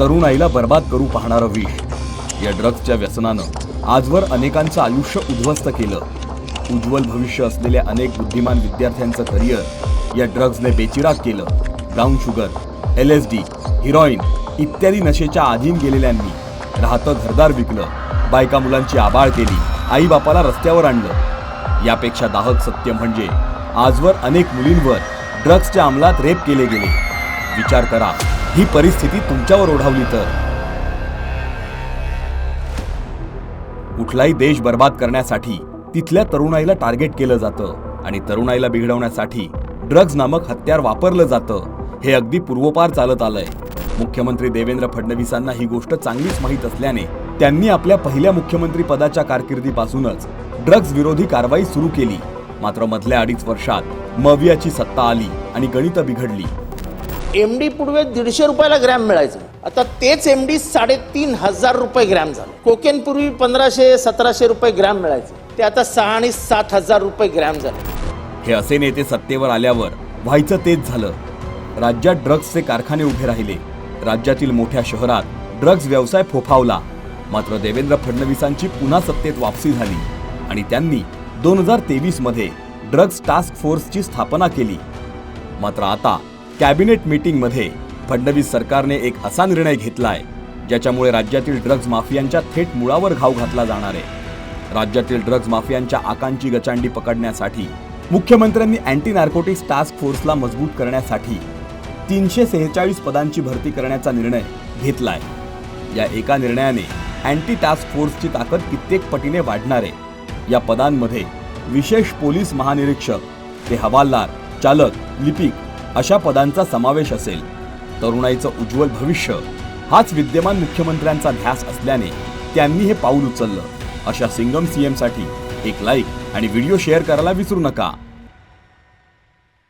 तरुणाईला बर्बाद करू पाहणारं विष या ड्रग्जच्या व्यसनानं आजवर अनेकांचं आयुष्य उद्ध्वस्त केलं. उज्ज्वल भविष्य असलेल्या अनेक बुद्धिमान विद्यार्थ्यांचं करिअर या ड्रग्जने बेचिराग केलं. Brown sugar L S D heroin इत्यादी नशेच्या अधीन गेलेल्यांनी राहतं घरदार विकलं. बायका मुलांची आबाळ केली. आईबापाला रस्त्यावर आणलं. यापेक्षा दाहक सत्य म्हणजे आजवर अनेक मुलींवर ड्रग्जच्या अंमलात रेप केले गेले. विचार करा. ही परिस्थिती तुमच्यावर ओढावली तर. कुठलाही देश बर्बाद करण्यासाठी तिथल्या तरुणाईला टार्गेट केलं जातं आणि तरुणाईला बिघडवण्यासाठी ड्रग्ज नामक हत्यार वापरलं जातं हे अगदी पूर्वपार चालत आलंय. मुख्यमंत्री देवेंद्र फडणवीसांना ही गोष्ट चांगलीच माहीत असल्याने त्यांनी आपल्या पहिल्या मुख्यमंत्री पदाच्या कारकिर्दीपासूनच ड्रग्ज विरोधी कारवाई सुरू केली. मात्र मधल्या अडीच वर्षात मवियाची सत्ता आली आणि गणितं बिघडली. एम डी पूर्वी दीडशे रुपयाला ग्रॅम मिळायचं. आता तेच एम डी साडेतीन हजार रुपये ग्रॅम झालं. कोकेन पूर्वी पंधराशे सतराशे रुपये ग्रॅम मिळायचं. ते आता सहा आणि सात हजार रुपये ग्रॅम झालं. हे असे नेते सत्तेवर आल्यावर व्हायचं तेच झालं. राज्यात ड्रग्जचे कारखाने उभे राहिले. राज्यातील मोठ्या शहरात ड्रग्ज व्यवसाय फोफावला. मात्र देवेंद्र फडणवीसांची पुन्हा सत्तेत वापसी झाली आणि त्यांनी दोन हजार तेवीसमध्ये ड्रग्ज टास्क फोर्सची स्थापना केली. मात्र आता कॅबिनेट मीटिंगमध्ये फडणवीस सरकारने एक असा निर्णय घेतलाय ज्याच्यामुळे राज्यातील ड्रग्ज माफियांच्या थेट मुळावर घाव घातला जाणार आहे. राज्यातील ड्रग्ज माफियांच्या आकांची गचांडी पकडण्यासाठी मुख्यमंत्र्यांनी अँटी नार्कोटिक्स टास्क फोर्सला मजबूत करण्यासाठी तीनशे सेहेचाळीस पदांची भरती करण्याचा निर्णय घेतलाय. या एका निर्णयाने अँटी टास्क फोर्सची ताकद कित्येक पटीने वाढणार आहे. या पदांमध्ये विशेष पोलीस महानिरीक्षक ते हवालदार चालक लिपिक अशा पदांचा समावेश असेल. तरुणाईचं उज्ज्वल भविष्य हाच विद्यमान मुख्यमंत्र्यांचा ध्यास असल्याने त्यांनी हे पाऊल उचललं. अशा सिंगम सीएमसाठी एक लाईक आणि व्हिडिओ शेअर करायला विसरू नका.